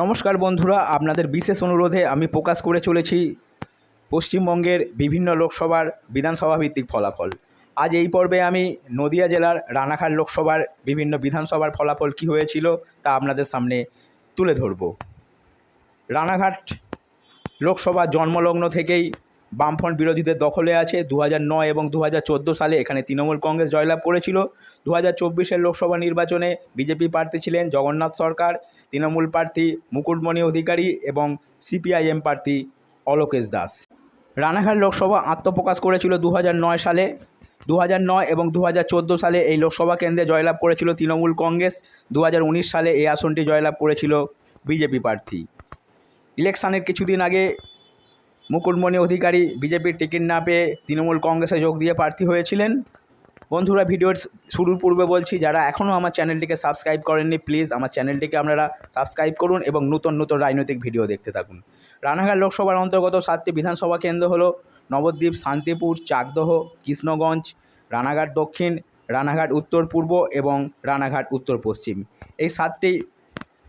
নমস্কার বন্ধুরা, আপনাদের বিশেষ অনুরোধে আমি প্রকাশ করে চলেছি পশ্চিমবঙ্গের বিভিন্ন লোকসভার বিধানসভা ভিত্তিক ফলাফল। আজ এই পর্বে আমি নদিয়া জেলার রানাঘাট লোকসভার বিভিন্ন বিধানসভার ফলাফল কী হয়েছিল তা আপনাদের সামনে তুলে ধরব। রানাঘাট লোকসভা জন্মলগ্ন থেকেই বামফ্রন্ট বিরোধীদের দখলে আছে। দু নয় এবং দু হাজার চোদ্দ সালে এখানে তৃণমূল কংগ্রেস জয়লাভ করেছিল। দু হাজার লোকসভা নির্বাচনে বিজেপি প্রার্থী ছিলেন জগন্নাথ সরকার। তৃণমূল প্রার্থী, মুকুটমণি অধিকারী এবং সিপিআইএম প্রার্থী অলোকেশ দাস। রানাঘাট লোকসভা আত্মপ্রকাশ করেছিল দু সালে। দু এবং দু হাজার চোদ্দ সালে এই লোকসভা কেন্দ্রে জয়লাভ করেছিল তৃণমূল কংগ্রেস। দু হাজার উনিশ সালে এই আসনটি জয়লাভ করেছিল বিজেপি প্রার্থী। ইলেকশানের কিছুদিন আগে মুকুটমণি অধিকারী বিজেপির টিকিট না পেয়ে তৃণমূল কংগ্রেসে যোগ দিয়ে প্রার্থী হয়েছিলেন। বন্ধুরা ভিডিওর শুরুর পূর্বে বলছি, যারা এখনও আমার চ্যানেলটিকে সাবস্ক্রাইব করেননি প্লিজ আমার চ্যানেলটিকে আপনারা সাবস্ক্রাইব করুন এবং নতুন নতুন রাজনৈতিক ভিডিও দেখতে থাকুন। রানাঘাট লোকসভার অন্তর্গত সাতটি বিধানসভা কেন্দ্র হলো নবদ্বীপ, শান্তিপুর, চাকদহ, কৃষ্ণগঞ্জ, রানাঘাট দক্ষিণ, রানাঘাট উত্তর পূর্ব এবং রানাঘাট উত্তর পশ্চিম। এই সাতটি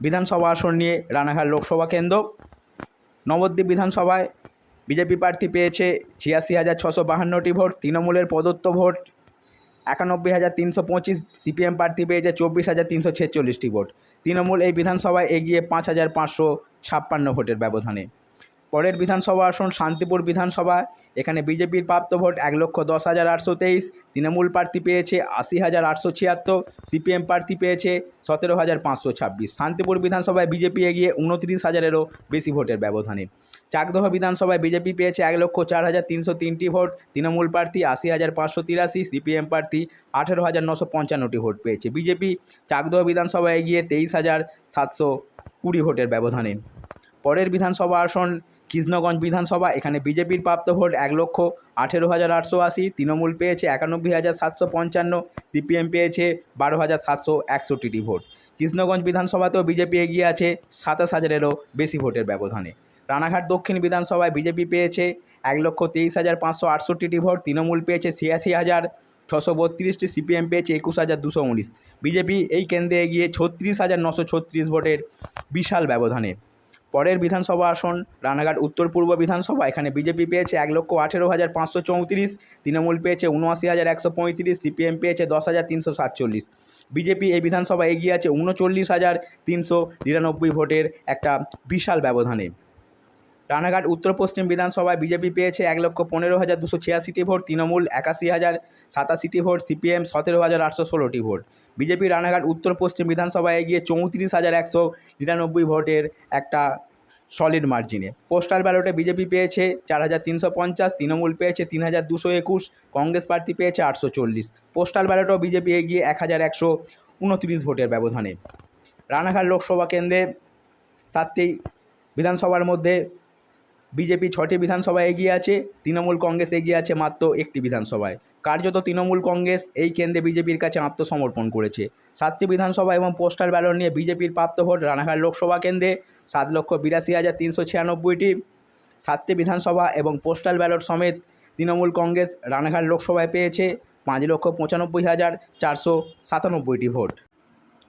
বিধানসভা আসন নিয়ে রানাঘাট লোকসভা কেন্দ্র। নবদ্বীপ বিধানসভায় বিজেপি প্রার্থী পেয়েছে ছিয়াশি হাজার ছশো বাহান্নটি ভোট, তৃণমূলের প্রদত্ত ভোট একানব্বই হাজার তিনশো পঁচিশ সিপিএম প্রার্থী পেয়েছে চব্বিশ হাজার তিনশো ছেচল্লিশটি ভোট। তৃণমূল এই বিধানসভায় এগিয়ে পাঁচ হাজার পাঁচশো ছাপ্পান্ন ভোটের ব্যবধানে। পরের বিধানসভা আসন শান্তিপুর বিধানসভা। এখানে বিজেপির প্রাপ্ত ভোট এক লক্ষ দশ হাজার আটশো তেইশ, তৃণমূল প্রার্থী পেয়েছে আশি হাজার আটশো ছিয়াত্তর, সিপিএম প্রার্থী পেয়েছে সতেরো হাজার পাঁচশো ছাব্বিশ। শান্তিপুর বিধানসভায় বিজেপি এগিয়ে উনত্রিশ হাজারেরও বেশি ভোটের ব্যবধানে। চাকদহ বিধানসভায় বিজেপি পেয়েছে এক লক্ষ চার হাজার তিনশো তিনটি ভোট, তৃণমূল প্রার্থী আশি হাজার পাঁচশো তিরাশি, সিপিএম প্রার্থী আঠেরো হাজার নশো পঞ্চান্নটি ভোট পেয়েছে। বিজেপি চাকদহ বিধানসভায় এগিয়ে তেইশ হাজার সাতশো কুড়ি ভোটের ব্যবধানে। পরের বিধানসভা আসন কৃষ্ণগঞ্জ বিধানসভা, এখানে বিজেপির প্রাপ্ত ভোট এক লক্ষ আঠেরো হাজার আটশো আশি, তৃণমূল পেয়েছে একানব্বই হাজার সাতশো পঞ্চান্ন, সিপিএম পেয়েছে বারো হাজার সাতশো একষট্টিটি ভোট। কৃষ্ণগঞ্জ বিধানসভাতেও বিজেপি এগিয়ে আছে সাতাশ হাজারেরও বেশি ভোটের ব্যবধানে। রানাঘাট দক্ষিণ বিধানসভায় বিজেপি পেয়েছে এক লক্ষ তেইশ হাজার পাঁচশো আটষট্টিটি ভোট, তৃণমূল পেয়েছে ছিয়াশি হাজার ছশো বত্রিশটি, সিপিএম পেয়েছে একুশ হাজার দুশো উনিশ। বিজেপি এই কেন্দ্রে এগিয়ে ছত্রিশ হাজার নশো ছত্রিশ ভোটের বিশাল ব্যবধানে। পরের বিধানসভা আসন, রানাঘাট, উত্তর পূর্ব বিধানসভা, এখানে বিজেপি পেয়েছে এক লক্ষ আঠেরো হাজার পাঁচশো চৌত্রিশ, তৃণমূল পেয়েছে উনআশি হাজার একশো পঁয়ত্রিশ, সিপিএম পেয়েছে দশ হাজার তিনশো সাতচল্লিশ। বিজেপি এই বিধানসভা এগিয়ে আছে উনচল্লিশ হাজার তিনশো নিরানব্বই ভোটের একটা বিশাল ব্যবধানে। রানাঘাট, উত্তর পশ্চিম বিধানসভায় বিজেপি পেয়েছে এক লক্ষ পনেরো হাজার দুশো ছিয়াশিটি ভোট, তৃণমূল একাশি হাজার সাতাশিটি ভোট, সিপিএম সতেরো হাজার আটশো ষোলোটি ভোট। বিজেপি রানাঘাট, উত্তর পশ্চিম বিধানসভায় এগিয়ে চৌত্রিশ হাজার একশো নিরানব্বই ভোটের একটা সলিড মার্জিনে পোস্টাল ব্যালটে বিজেপি পেয়েছে চার হাজার তিনশো পঞ্চাশ, তৃণমূল পেয়েছে তিন হাজার দুশো একুশ, কংগ্রেস প্রার্থী পেয়েছে আটশো চল্লিশ। পোস্টাল ব্যালটেও বিজেপি এগিয়ে এক হাজার একশো উনত্রিশ ভোটের ব্যবধানে। রানাঘাট লোকসভা কেন্দ্রে সাতটি বিধানসভার মধ্যে বিজেপি ছটি বিধানসভায় এগিয়ে আছে, তৃণমূল কংগ্রেস এগিয়ে আছে মাত্র একটি বিধানসভায়। কার্যত তৃণমূল কংগ্রেস এই কেন্দ্রে বিজেপির কাছে আত্মসমর্পণ করেছে। সাতটি বিধানসভা এবং পোস্টাল ব্যালট নিয়ে বিজেপির প্রাপ্ত ভোট রানাঘাট লোকসভা কেন্দ্রে সাত লক্ষ বিরাশি হাজার তিনশো ছিয়ানব্বইটি। সাতটি বিধানসভা এবং পোস্টাল ব্যালট সমেত তৃণমূল কংগ্রেস রানাঘাট লোকসভায় পেয়েছে পাঁচ লক্ষ পঁচানব্বই হাজার চারশো সাতানব্বইটি ভোট।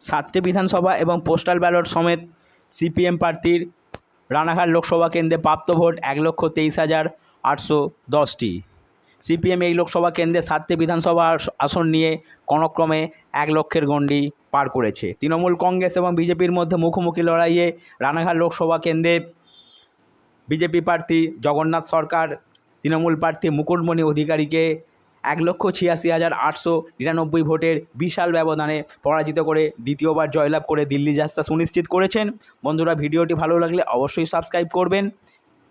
সাতটি বিধানসভা এবং পোস্টাল ব্যালট সমেত সিপিএম প্রার্থীর রানাঘাট লোকসভা কেন্দ্রে প্রাপ্ত ভোট এক লক্ষ তেইশ হাজার আটশো দশটি। সিপিএম এই লোকসভা কেন্দ্রে সাতটি বিধানসভা আসন নিয়ে কোনক্রমে এক লক্ষের গণ্ডি পার করেছে। তৃণমূল কংগ্রেস এবং বিজেপির মধ্যে মুখোমুখি লড়াইয়ে রানাঘাট লোকসভা কেন্দ্রে বিজেপি প্রার্থী জগন্নাথ সরকার, তৃণমূল প্রার্থী মুকুটমণি অধিকারীকে এক লক্ষ ছিয়াশি হাজার আটশো নিরানব্বই ভোটের বিশাল ব্যবধানে পরাজিত করে দ্বিতীয়বার জয়লাভ করে দিল্লি যাত্রা সুনিশ্চিত করেছেন। বন্ধুরা, ভিডিওটি ভালো লাগলে অবশ্যই সাবস্ক্রাইব করবেন।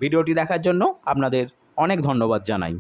ভিডিওটি দেখার জন্য আপনাদের অনেক ধন্যবাদ জানাই।